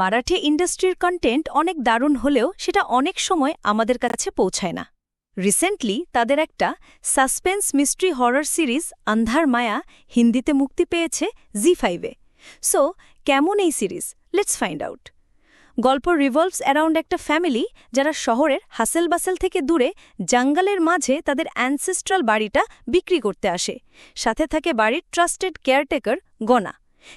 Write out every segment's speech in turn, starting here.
মারাঠি ইন্ডাস্ট্রির কন্টেন্ট অনেক দারুণ হলেও সেটা অনেক সময় আমাদের কাছে পৌঁছায় না। রিসেন্টলি তাদের একটা সাসপেন্স মিস্ট্রি হরর সিরিজ আন্ধার মায়া হিন্দিতে মুক্তি পেয়েছে জি ফাইভে সো কেমন এই সিরিজ লেটস ফাইন্ড আউট গল্প রিভলভস অ্যারাউন্ড একটা ফ্যামিলি যারা শহরের হাসেল বাসেল থেকে দূরে জঙ্গলের মাঝে তাদের অ্যানসেস্ট্রাল বাড়িটা বিক্রি করতে আসে। সাথে থাকে বাড়ির ট্রাস্টেড কেয়ারটেকার গনা।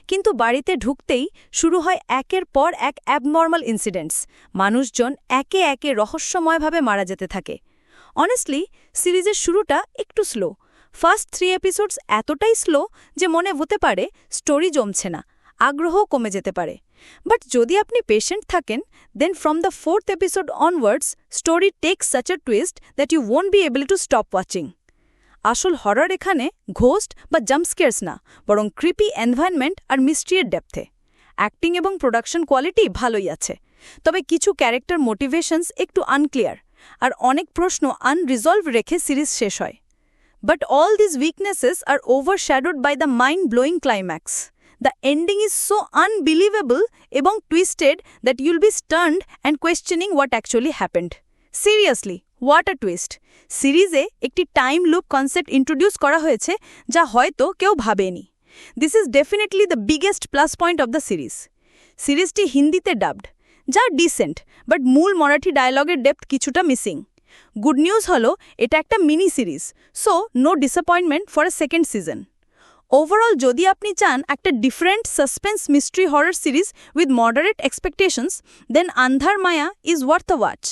কিন্তু বাড়িতে ঢুকতেই শুরু হয় একের পর এক অ্যাবনর্মাল ইনসিডেন্টস মানুষজন একে একে রহস্যময়ভাবে মারা যেতে থাকে। অনেস্টলি সিরিজের শুরুটা একটু স্লো ফার্স্ট থ্রি এপিসোডস এতটাই স্লো যে মনে হতে পারে স্টোরি জমছে না, আগ্রহও কমে যেতে পারে। বাট যদি আপনি পেশেন্ট থাকেন then from the fourth episode onwards story take such a twist that you won't be able to stop watching আসল হরর এখানে ঘোস্ট বা জাম্পস্কেয়ার্স না, বরং ক্রিপি এনভায়রনমেন্ট আর মিস্ট্রিয়ের ডেপথে অ্যাক্টিং এবং প্রোডাকশন কোয়ালিটি ভালোই আছে। তবে কিছু ক্যারেক্টার মোটিভেশনস একটু আনক্লিয়ার আর অনেক প্রশ্ন আনরিজলভ রেখে সিরিজ শেষ হয়। But all this weaknesses are overshadowed by the mind blowing climax the ending is so unbelievable এবং twisted that you'll be stunned and questioning what actually happened seriously what a twist সিরিজে একটি time loop concept introduce করা হয়েছে, যা হয়তো কেউ ভাবেনি। This is definitely the biggest plus point of the series সিরিজটি হিন্দিতে ডাবড যা ডিসেন্ট বাট মূল মারাঠি ডায়লগের ডেপথ কিছুটা মিসিং গুড নিউজ হলো, এটা একটা mini series so no disappointment for a second season overall যদি আপনি চান একটা different suspense mystery horror series with moderate expectations then Andhar Maya is worth watch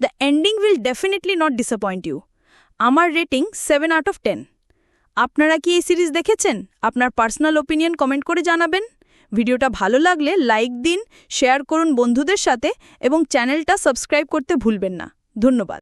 the ending will definitely not disappoint you আমার rating seven out of ten আপনারা কি এই series দেখেছেন আপনার পার্সোনাল ওপিনিয়ন কমেন্ট করে জানাবেন ভিডিওটা ভালো লাগলে লাইক দিন শেয়ার করুন বন্ধুদের সাথে এবং চ্যানেলটা সাবস্ক্রাইব করতে ভুলবেন না ধন্যবাদ